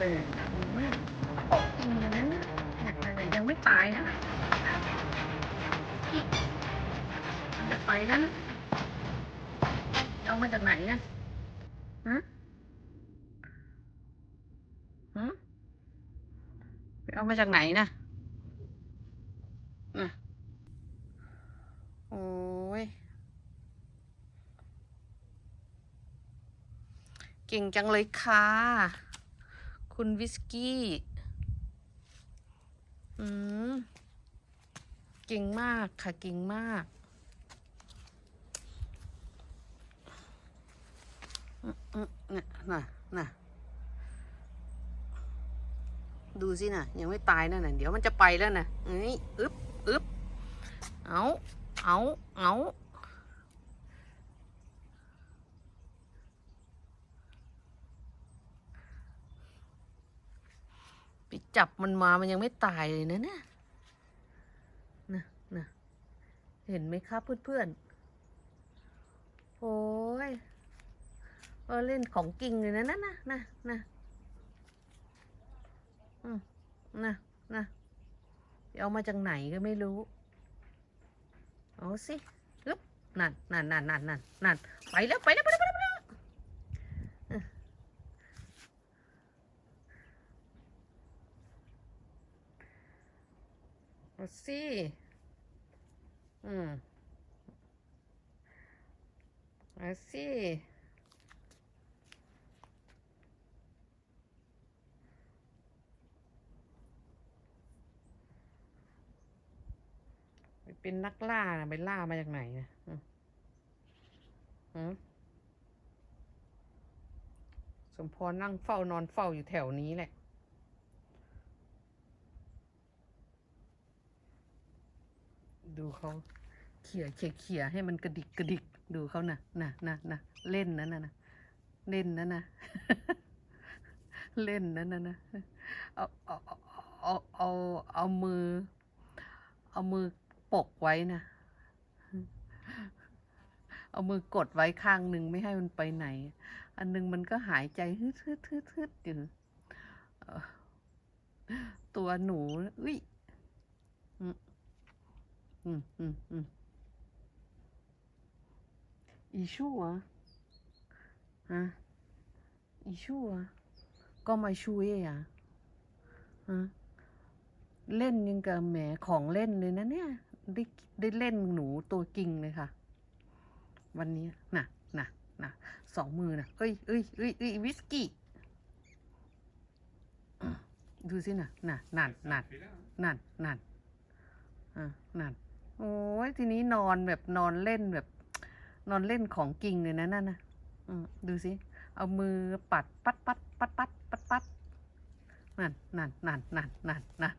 ปุ๊บเลยอืมออกจริงนะแต่ยังไม่ตายนะจะไปแล้นะเอามาจากไหนนะฮะฮะไปเอามาจากไหนนะนะโอ้ย เก่งจังเลยค่ะ คุณวิสกี้ อืม เก่งมากค่ะ เก่งมาก น่ะน่ะน่ะ ดูสิน่ะ ยังไม่ตายนั่นน่ะ เดี๋ยวมันจะไปแล้วน่ะเอ้ยอึ๊บอึ๊บเอา เอา เอา ไปจับมันมามันยังไม่ตายเลยนะเนี่ยนะนะเห็นไหมครับเพื่อนๆโอ้ยเออเล่นของจริงเลยนะนะนะนะนะอืมนะนะเอามาจากไหนก็ไม่รู้เอาสิอึ๊บนั่นนั่นนั่นนั่นนั่นนั่นไปแล้วไปแล้วไปแล้วไปแล้วไปแล้วเออเอา สิอืมเอาสิเป็นนักล่านะไปล่ามาจากไหนนะอืมอืมสมพรนั่งเฝ้านอนเฝ้าอยู่แถวนี้แหละ ดูเขาเขี่ยเขี่ยเขี่ยให้มันกระดิกกระดิกดูเขานะน่ะน่ะน่ะเล่นนะนะนะเล่นนะนะเล่นนะนะนะเอาเอาเอาเอาเอามือ เอามือปกไว้นะเอามือกดไว้ข้างหนึ่งไม่ให้มันไปไหน อันหนึงมันก็หายใจฮึดฮึดฮึดฮึดอยู่ตัวหนูอุ้ย อืมอืมอีชั่วฮะอีชั่วก็มาช่วยอะฮะเล่นยังกับแหมของเล่นเลยนะเนี่ยได้ได้เล่นหนูตัวจริงเลยค่ะ วันนี้น่ะน่ะน่ะสองมือน่ะเอ้ยเอ้ยเอ้ยเอ้ยวิสกี้ดูสิน่ะน่ะนั่นนั่นนั่นนั่นอะนั่น โอ้ยทีนี้นอนแบบนอนเล่นแบบ นอนเล่นของจริงเลยนะนั่นนะดูสิ เอามือปัดปัดปัดปัดปัดปัดปัดนั่นนั่นนั่นนั่นนั่นนั่น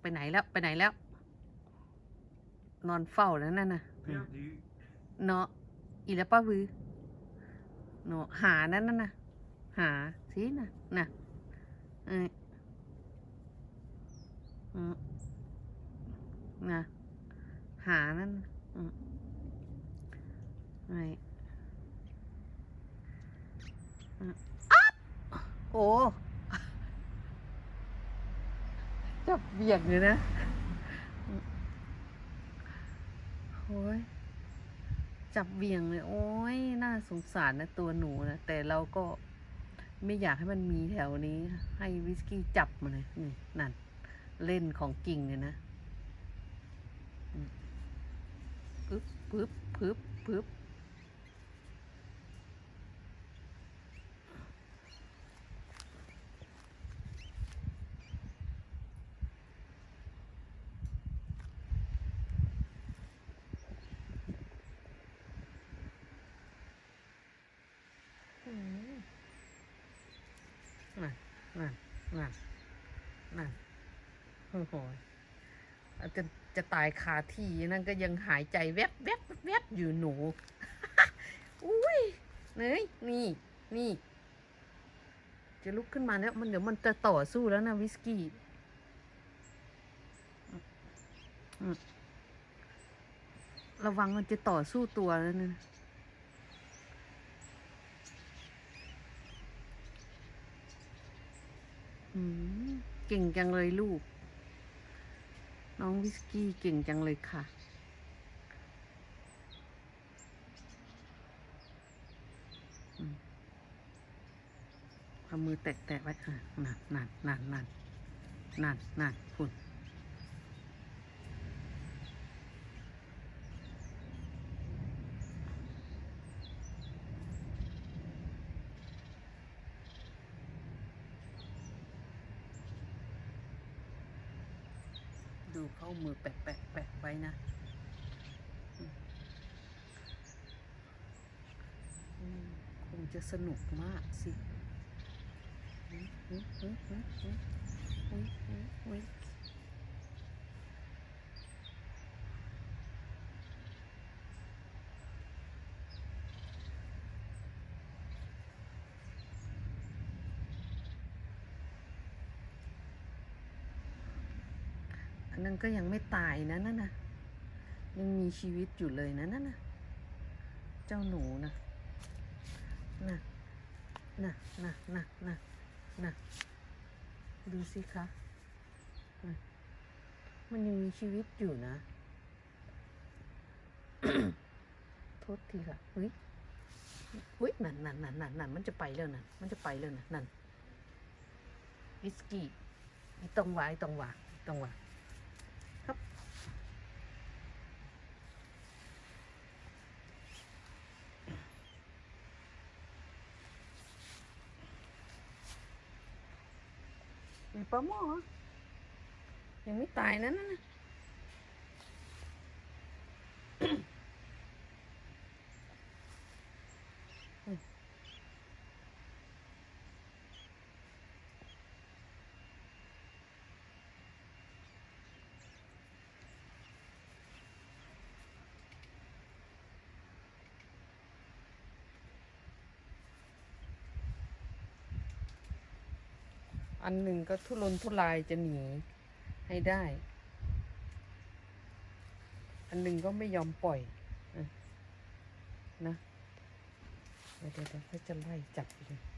ไปไหนแล้ว ไปไหนแล้ว นอนเฝ้าแล้วนั่นน่ะ Perdu. เนาะอีแล้วป้าวือเนาะหานั่นน่ะนะหาสิน่ะน่ะเอ้ยน่ะหานั่นอืมไอ้อืมอ๊ะโอ้จับเบียงเลยนะอืมโอ้ยจับเวี่ยงเลย โอ้ยน่าสงสารนะตัวหนูนะแต่เราก็ไม่อยากให้มันมีแถวนี้ ให้วิสกี้จับมาเลยนี่นั่น เล่นของกิ่งเลยนะปึ๊บปึ๊บปึ๊บปึ๊บ นั่นนั่นนั่นนั่นโอ้โหจะจะตายคาที่นั่นก็ยังหายใจแวบแวบแวบอยู่หนูอุ้ยเนยนี่นี่ จะลุกขึ้นมาแล้วมันเดี๋ยวมันจะต่อสู้แล้วนะวิสกี้ระวังมันจะต่อสู้ตัวแล้วนะอืม เก่งจังเลยลูก น้องวิสกี้เก่งจังเลยค่ะอืมเอามือแตะๆไว้อะนั่นนั่นนั่นนั่นนั่นนั่นคุณ ดูเข้ามือแปะแปะแปะไว้นะคงจะสนุกมากสิอุ้ยอุ้ยอุ้ยอุ้ยอุ้ยอุ้ย อันนั้นก็ยังไม่ตายนะนั่นนะยังมีชีวิตอยู่เลยนะนั่นนะเจ้าหนูนะน่ะน่ะน่ะน่ะน่ะน่ะดูสิคะนะมันยังมีชีวิตอยู่นะ โทษทีค่ะเฮ้ยอุ้ยนั่นนั่นนั่นนั่นนั่นมันจะไปแล้วนะมันจะไปแล้วนะนั่นวิสกี้ตรงหวาอีตรงหวาตรงหวาครับ มี ปลาหม้อเหรอยังไม่ตายนะนั่นนะอืม อันหนึ่งก็ทุรนทุรายจะหนีให้ได้ อันหนึ่งก็ไม่ยอมปล่อยนะเดี๋ยวเดี๋ยวเดี๋ยวเขาจะไล่จับเลย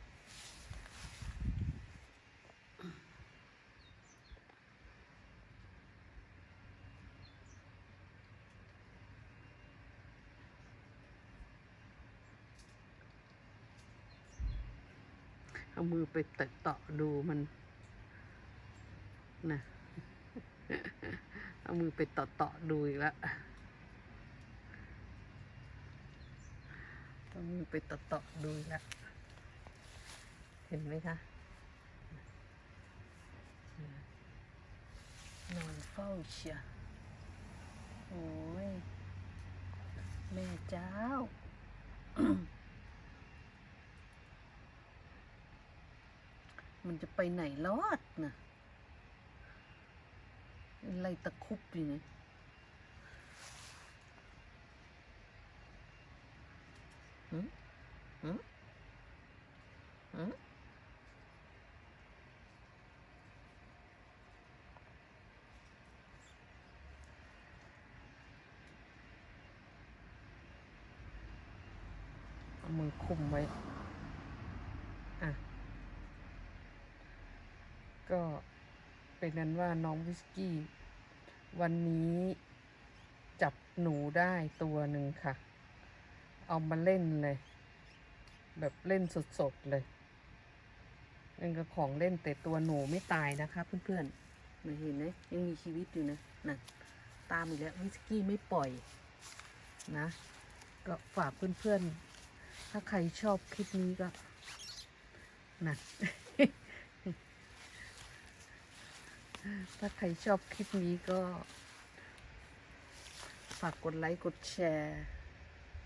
เอามือไปแตะเตาะดูมันนะเอามือไปเตาะเตาะดูอีกแล้วเอามือไปเตาะเตาะดูอีกแล้วเห็นไหมคะนอนเฝ้าเชียโอ้ย แม่เจ้า มันจะไปไหนรอดนะอะไรตะคุบอยู่เนี่ยหืมหืมหืมเอามือคุมไว้ อะ ก็เป็นนั้นว่าน้องวิสกี้ วันนี้จับหนูได้ตัวหนึ่งค่ะ เอามาเล่นเลย แบบเล่นสดๆเลยเล่นกับของเล่นแต่ตัวหนูไม่ตายนะคะ เพื่อนๆมาเห็นไหมยังมีชีวิตอยู่นะนั่นตามอีกแล้ววิสกี้ไม่ปล่อยนะ ก็ฝากเพื่อนๆ ถ้าใครชอบคลิปนี้ก็นั่น ถ้าใครชอบคลิปนี้ก็ ฝากกดไลค์ กดแชร์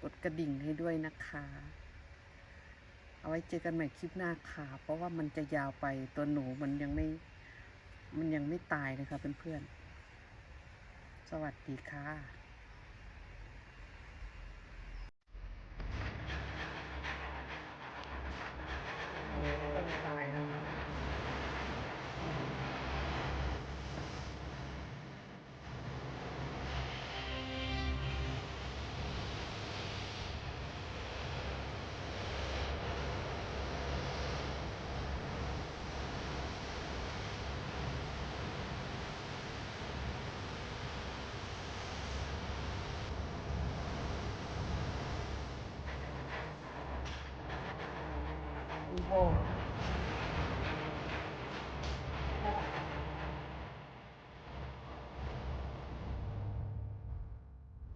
กดกระดิ่งให้ด้วยนะคะ เอาไว้เจอกันใหม่คลิปหน้าค่ะ เพราะว่ามันจะยาวไปตัวหนูมันยังไม่ มันยังไม่ตายนะคะเพื่อนๆ สวัสดีค่ะต้องตายแล้ว โอ้